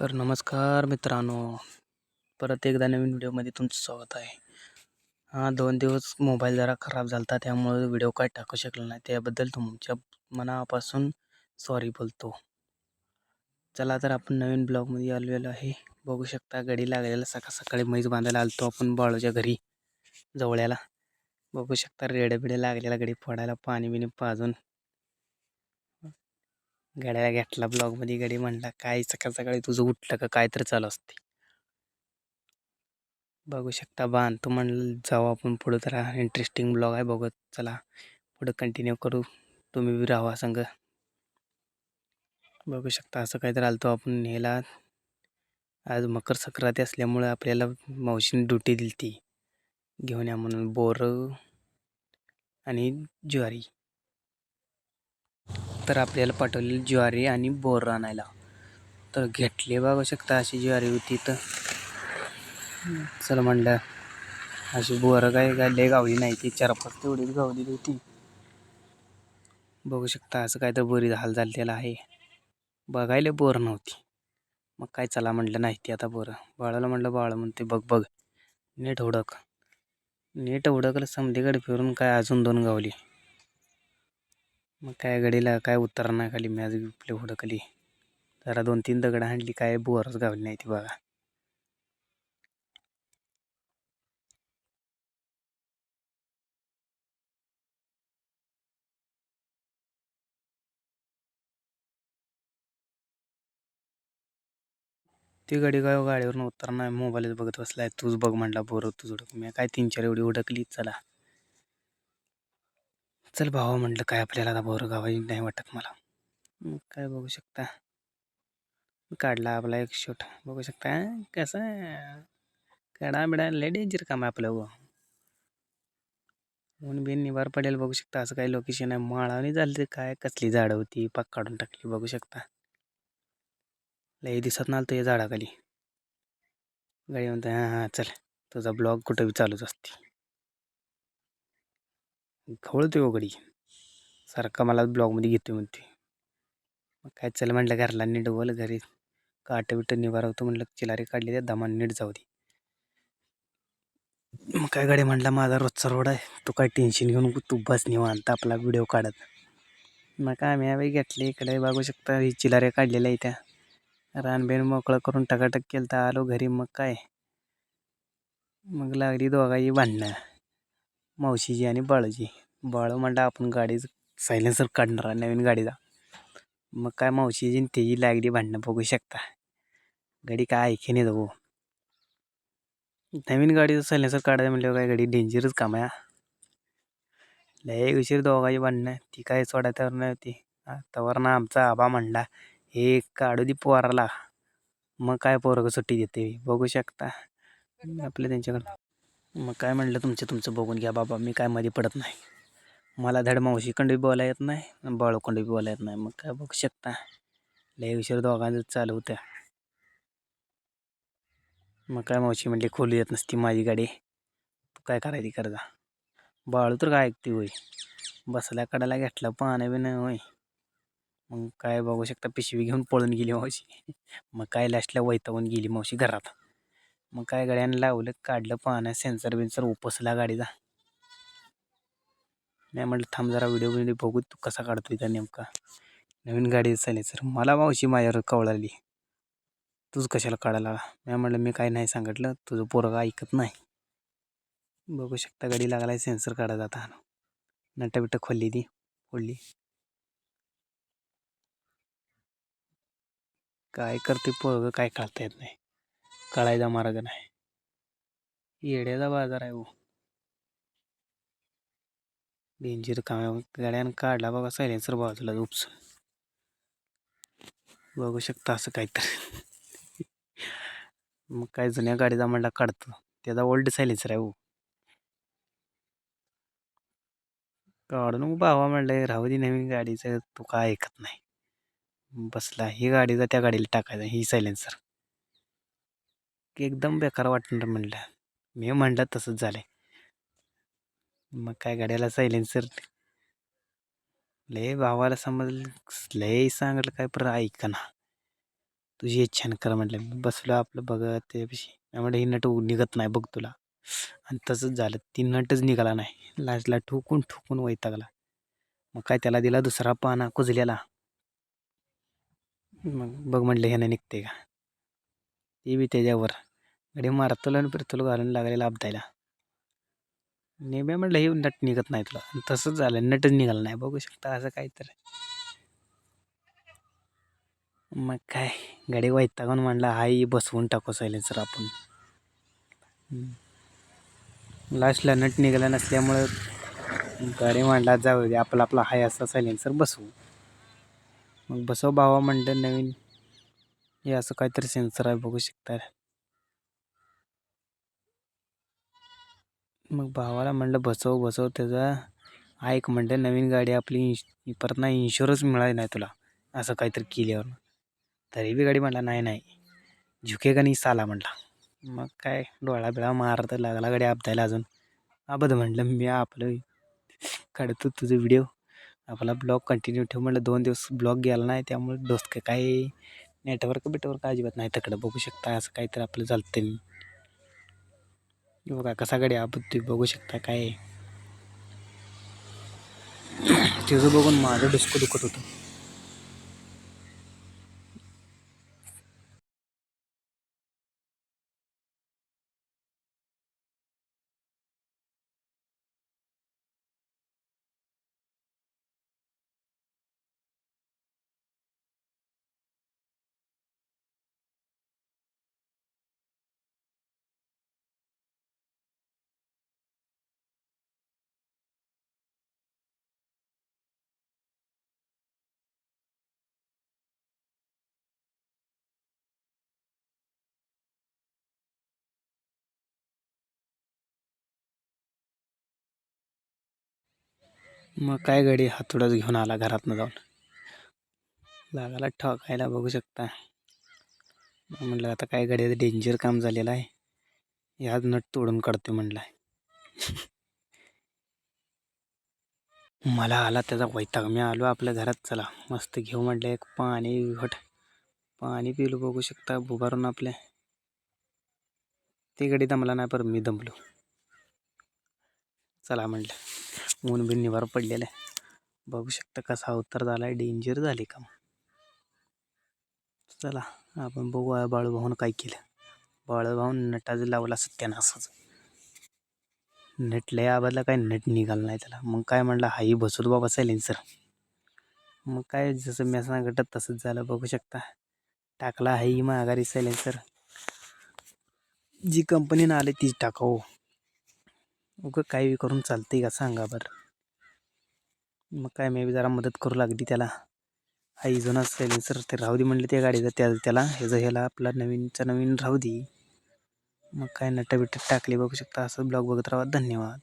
तर नमस्कार मित्रांनो. परत एकदा नवीन व्हिडिओमध्ये तुमचं स्वागत आहे. हा दोन दिवस मोबाईल जरा खराब झाला होता त्यामुळे व्हिडिओ काय टाकू शकलो नाही. त्याबद्दल तुमच्या मनापासून सॉरी बोलतो. चला तर आपण नवीन ब्लॉगमध्ये आलेलो आहे. बघू शकता गडी लागलेला सकाळ सकाळी मैज बांधायला आलतो आपण बाळूच्या घरी जवळ्याला. बघू शकता रेडे बिडे लागलेला गडी फोडायला पाणी बिणी पाजून. गड्याला घेतला ब्लॉगमध्ये गडी म्हणला काय सकाळ सकाळी तुझं उठलं का? काय तर चालू असते. बघू शकता बांधतो म्हणलं जाऊ आपण पुढं तर इंटरेस्टिंग ब्लॉग आहे बघत. चला पुढं कंटिन्यू करू. तुम्ही बी राहा संग. बघू शकता असं काहीतरी आलतो आपण ह्याला. आज मकर संक्रांती असल्यामुळं आपल्याला मावशीने ड्युटी दिली ती घेऊन या म्हणून. बोर आणि ज्वारी. तर आपल्याला पाठवलेली ज्वारी आणि बोर आणायला. तर घेतले बघू शकता अशी ज्वारी होती तर. चला म्हणलं अशी बोरं काय काय लय गावली नाही ती. चार पाच तेवढीच गावलेली होती बघू शकता असं काय तर बोरी हाल झालेला आहे. बघायला बोर नव्हती. मग काय चला म्हटलं नाही ती आता बोरं. बाळाला म्हटलं बाळ म्हणते बघ बघ नीट हुडक नीट हुडकलं समधीकडे फिरून काय अजून दोन गावली. मग काय गडीला काय उत्तर नाही खाली मॅच आपल्या पुढं खाली. जरा दोन तीन दगड हाणली काय बोरच गावली नाही ती बघा. ती गाडी काय गाडीवरून उतरणार नाही मोबाईलच बघत बसलाय तूच बघ म्हणला बोर तूच उडक. मी काय तीन चार एवढी उडकली चला. चल भावा म्हटलं काय आपल्याला आता बोर गावाई नाही वाटत मला. मग काय बघू शकता. काढला आपला एक शूट बघू शकता कसं कडा बिडा लय डेंजर काम आहे आपलं व ऊन बिन निवार पडेल बघू शकता असं काही लोकेशन आहे. माळावणी झालं ते काय कसली झाडं होती पाक काढून टाकली बघू शकता. लई दिसत ना तो या झाडाखाली. गाडी म्हणते हां हां चल. तुझा ब्लॉग कुठं बी चालूच असते. खवळते गडी सारखा मला ब्लॉगमध्ये घेतो म्हणते मग काय चल म्हटलं घरला नीट बोल घरी. काट बिट निवारवतो म्हटलं. चिलारी काढली त्या दमान नीट जाऊ दे. मग काय गाडी म्हटला माझा रोजचा रोड आहे. तू काय टेन्शन घेऊन तू बस निवांत. आपला व्हिडिओ काढत. मग काय आम्ही बाई घेतली. इकडे बघू शकता. ही चिलाऱ्या काढलेल्या त्या. रानबेन मोकळं करून टकाटक केलं तर आलो घरी. मग काय? मग लागली दोघाही भांडणं. मावशीची आणि बाळूची. बाळू म्हणलं आपण गाडी सायलेन्सर काढणार नवीन गाडीचा मग काय मावशीची आणि त्याची लागली भांडणं बघू शकता. गाडी काय ऐके नाही जाऊ नवीन गाडीचं सायलेन्सर काढायचं म्हटल्यावर काय गाडी डेंजरच काम आहे लय उशीर दोघाची भांडणं. ती काय सोडायच्यावर नाही होती. तवर ना आमचा आबा म्हणला हे काढू दे पोराला. मग काय पोरग सुट्टी देते. बघू शकता. आपलं त्यांच्याकडं. मग काय म्हणलं तुमचं तुमचं बघून घ्या बाबा मी काय मध्ये पडत नाही. मला धड कंडवी बोला येत नाही बाळूकडे कंडवी बोला येत नाही. मग काय बघू शकता. लय उशीर दोघांचं चालू होत्या मग काय मावशी म्हणली खोली येत नसती माझी गाडी. तू काय करायची करता बाळू तर काय ऐकते होय? बसल्या कडाला घेतला पाण्या बी नाही होय. मग काय बघू शकता पिशवी घेऊन पळून गेली मावशी. मग काय लास्टला वैतावून गेली मावशी घरात. मग काय गाड्यानं लावलं काढलं पाहण्या सेन्सर बिन्सर उपसला गाडीचा. नाही म्हटलं थांब जरा व्हिडिओ बिडिओ बघू तू कसा काढतो त्या नेमका. नवीन गाडी चालेल सर. मला मावशी माझ्यावर कवळाली. तूच कशाला काढायला मी म्हटलं मी काही नाही सांगितलं. तुझं पोरगा ऐकत नाही. बघू शकता गाडी लागलाय सेन्सर काढा जाता. नटबिट खोलली ती फोडली. काय करते पोरगं काय काढता येत नाही. कळायचा मार्ग नाही. येड्याचा बाजार आहे हो. डेंजर काम गाड्यानं काढला बघा सायलेन्सर बाजूला उपस बघू शकता असं काहीतरी. मग काय जुन्या गाडीचा म्हणला काढतो. त्याचा ओल्ड सायलेन्सर आहे हो. काढून भावा म्हणलं राहू दे नवीन गाडीचं तू काय ऐकत नाही. बसला ही गाडीचा त्या गाडीला टाकायचा ही सायलेन्सर. एकदम बेकार वाटणार म्हणलं. मी म्हणलं तसंच झालंय. मग काय गाड्याला सायलेन्सर लय भावाला समजलं लय सांगितलं काय पर ऐकना तुझी इच्छा न कर म्हटलं मी बसलो आपलं बघत त्यापेक्षा त्यामुळे ही नट निघत नाही बघ तुला. आणि तसंच झालं. ती नटच निघाला नाही. लास्टला ठोकून ठोकून वैतागला. मग काय त्याला दिला दुसरा पाना कुजल्याला मग बघ म्हटलं ह्यानं निघते का? ती बी त्याच्यावर. गडी मारतलो आणि फिरतलो घालून लागलेला आपदायला. नेम्या म्हटलं हे नट निघत नाही तुला. तसंच झालं. नटच निघालं नाही. बघू शकता असं काय तर मग काय? गाडी वैतागून म्हणला हाय बसवून टाकू सायलेन्सर आपण. लास्टला नट निघाला नसल्यामुळं गाडी म्हणला जाऊ दे आपला आपला हाय असा सायलेन्सर बसवू. मग बसव भावा म्हणलं नवीन. हे असं काहीतरी सेन्सर आहे बघू शकता. मग भावाला म्हणलं बसव बसव त्याचा. ऐक म्हणलं नवीन गाडी आपली इन्श परत नाही इन्शुरन्स मिळाली नाही तुला. असं काहीतरी केल्यावर. तरी बी गाडी म्हणला नाही नाही. झुके का नाही साला? म्हटला मग काय डोळा बिळा मारत लागला गाडी आपदायला अजून. आबद म्हटलं मी आपलं काढतो तुझं व्हिडिओ आपला ब्लॉग कंटिन्यू ठेव म्हटलं दोन दिवस ब्लॉग गेला नाही त्यामुळे दोस्त काही नेटवर्क बिटवर्क अजिबात नाही तिकडं बघू शकता असं काहीतरी आपलं चालतं मी बघा कसा गाडी तुम्ही बघू शकता काय तिचं बघून माझं डिस्को दुखत होतं. मग काय गाडी? हातोडाच घेऊन आला घरातनं जाऊन. लागला ठोकायला बघू शकता. म्हटलं आता काय गाडी डेंजर काम झालेलं आहे. ह्याच नट तोडून काढते म्हटलं मला आला त्याचा वैताग. मी आलो आपल्या घरात. चला मस्त घेऊ म्हटलं एक पाणी घट. पाणी पिलो बघू शकता उभारून आपल्या. ते गाडी दमला नाही पर मी दमलो. चला म्हटलं ऊन बिन निवार पडलेलं आहे. बघू शकता कसा अवतार झाला आहे डेंजर झाले का चला आपण बघू बाळूभाऊन काय केलं. बाळूभाऊन नटाचं लावला सत्यानासाच नट लय आबादला काय नट निघाला नाही त्याला. मग काय म्हणलं हाई बसवत बाबा सायलेन्सर मग काय जसं मी सांगत तसंच झालं. बघू शकता. टाकला हाई माघारी सायलेन्सर जी कंपनीनं आले तीच टाकावं. उगं काही करून चालते का सांगा बरं. मग काय मी बी जरा मदत करू लागली त्याला. आई जुना सायलेन्सर ते राहू दे म्हणले त्या गाडीचं त्या त्याला. ह्याचं ह्याला आपला नवीनचा नवीन राहू दे. मग काय नट बिट टाकली बघू शकता. असं ब्लॉग बघत राहा. धन्यवाद.